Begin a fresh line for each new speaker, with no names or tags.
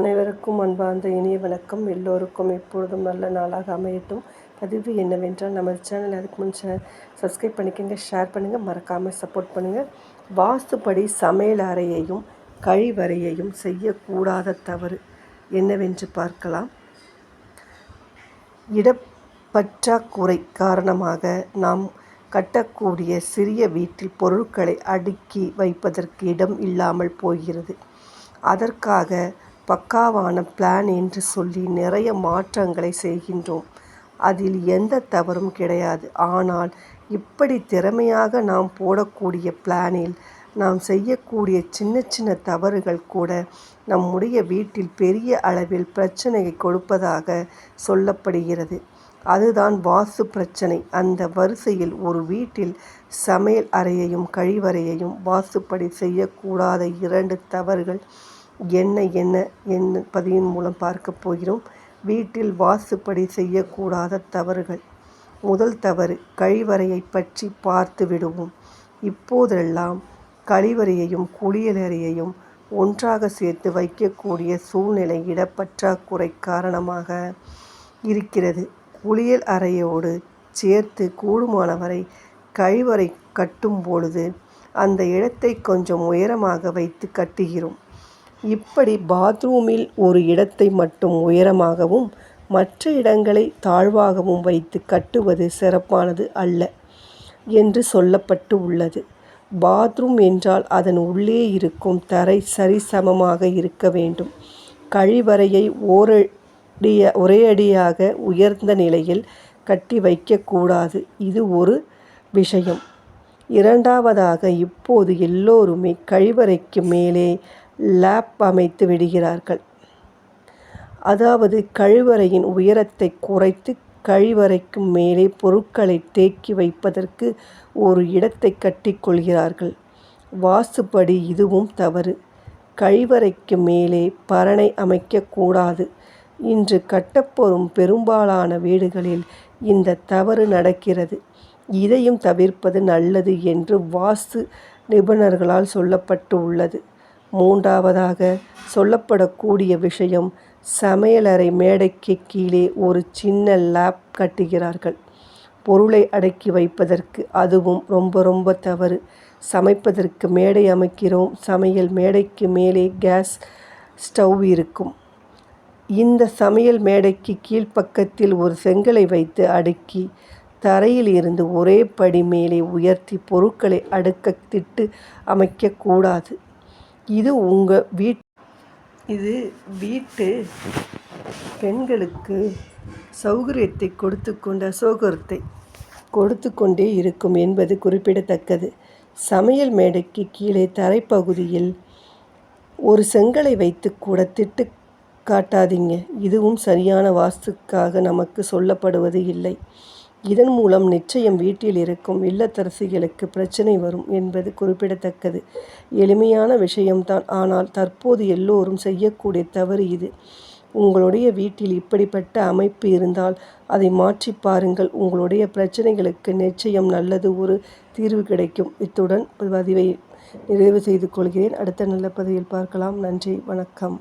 அனைவருக்கும் அன்பார்ந்த இனிய வணக்கம். எல்லோருக்கும் எப்பொழுதும் நல்ல நாளாக அமையட்டும். பதிவு என்னவென்றால் நம்ம சேனல் அதுக்கு முன் சப்ஸ்கிரைப் பண்ணிக்கோங்க ஷேர் பண்ணுங்கள் மறக்காமல் சப்போர்ட் பண்ணுங்கள் வாஸ்துப்படி சமையல் அறையையும் கழிவறையையும் செய்யக்கூடாத தவறு என்னவென்று பார்க்கலாம். இடப்பற்றாக்குறை காரணமாக நாம் கட்டக்கூடிய சிறிய வீட்டில் பொருட்களை அடுக்கி வைப்பதற்கு இடம் இல்லாமல் போகிறது. அதற்காக பக்காவான பிளான் என்று சொல்லி நிறைய மாற்றங்களை செய்கின்றோம். அதில் எந்த தவறும் கிடையாது. ஆனால் இப்படி திறமையாக நாம் போடக்கூடிய பிளானில் நாம் செய்யக்கூடிய சின்ன சின்ன தவறுகள் கூட நம்முடைய வீட்டில் பெரிய அளவில் பிரச்சனையை கொடுப்பதாக சொல்லப்படுகிறது. அதுதான் வாஸ்து பிரச்சனை. அந்த வரிசையில் ஒரு வீட்டில் சமையல் அறையையும் கழிவறையையும் வாசுப்படி செய்யக்கூடாத இரண்டு தவறுகள் என்ன என்ன என்ன பதிவின் மூலம் பார்க்க போகிறோம். வீட்டில் வாசுப்படி செய்யக்கூடாத தவறுகள். முதல் தவறு கழிவறையை பற்றி பார்த்து விடுவோம். இப்போதெல்லாம் கழிவறையையும் குளியலறையையும் ஒன்றாக சேர்த்து வைக்கக்கூடிய சூழ்நிலை இடப்பற்றாக்குறை காரணமாக இருக்கிறது. குளியல் அறையோடு சேர்த்து கூடுமானவரை கழிவறை கட்டும் பொழுது அந்த இடத்தை கொஞ்சம் உயரமாக வைத்து கட்டுகிறோம். இப்படி பாத்ரூமில் ஒரு இடத்தை மட்டும் உயரமாகவும் மற்ற இடங்களை தாழ்வாகவும் வைத்து கட்டுவது சிறப்பானது அல்ல என்று சொல்லப்பட்டு உள்ளது. பாத்ரூம் என்றால் அதன் உள்ளே இருக்கும் தரை சரிசமமாக இருக்க வேண்டும். கழிவறையை ஓரடிய ஒரே அடியாக உயர்ந்த நிலையில் கட்டி வைக்கக்கூடாது. இது ஒரு விஷயம். இரண்டாவதாக இப்போது எல்லோருமே கழிவறைக்கு மேலே லேப் அமைத்து விடுகிறார்கள். அதாவது கழிவறையின் உயரத்தை குறைத்து கழிவறைக்கு மேலே பொருட்களை தேக்கி வைப்பதற்கு ஒரு இடத்தை கட்டிக்கொள்கிறார்கள். வாசுபடி இதுவும் தவறு. கழிவறைக்கு மேலே பரணை அமைக்கக்கூடாது இன்று கட்டப்போரும் பெரும்பாலான வீடுகளில் இந்த தவறு நடக்கிறது. இதையும் தவிர்ப்பது நல்லது என்று வாஸ்து நிபுணர்களால் சொல்லப்பட்டு உள்ளது மூன்றாவதாக சொல்லப்படக்கூடிய விஷயம் சமையலறை மேடைக்கு கீழே ஒரு சின்ன லேப் கட்டுகிறார்கள். பொருளை அடக்கி வைப்பதற்கு அதுவும் ரொம்ப ரொம்ப தவறு. சமைப்பதற்கு மேடை அமைக்கிறோம். சமையல் மேடைக்கு மேலே கேஸ் ஸ்டவ் இருக்கும். இந்த சமையல் மேடைக்கு கீழ்ப்பக்கத்தில் ஒரு செங்கலை வைத்து அடுக்கி தரையில் இருந்து ஒரே படி மேலே உயர்த்தி பொருட்களை அடுக்க திட்டு அமைக்கக்கூடாது இது உங்கள் வீட் இது வீட்டு பெண்களுக்கு சௌகரியத்தை கொடுத்து கொண்ட அசௌகரியத்தை கொடுத்து கொண்டே இருக்கும் என்பது குறிப்பிடத்தக்கது. சமையல் மேடைக்கு கீழே தரைப்பகுதியில் ஒரு செங்கலை வைத்து கூட திட்டு காட்டாதீங்க. இதுவும் சரியான வாஸ்துக்காக நமக்கு சொல்லப்படுவது இல்லை. இதன் மூலம் நிச்சயம் வீட்டில் இருக்கும் இல்லத்தரசிகளுக்கு பிரச்சனை வரும் என்பது குறிப்பிடத்தக்கது. எளிமையான விஷயம்தான். ஆனால் தற்போது எல்லோரும் செய்யக்கூடிய தவறு இது. உங்களுடைய வீட்டில் இப்படிப்பட்ட அமைப்பு இருந்தால் அதை மாற்றி பாருங்கள். உங்களுடைய பிரச்சனைகளுக்கு நிச்சயம் நல்லது ஒரு தீர்வு கிடைக்கும். இத்துடன் பதிவை நிறைவு செய்து கொள்கிறேன். அடுத்த நல்ல பதிவில் பார்க்கலாம். நன்றி. வணக்கம்.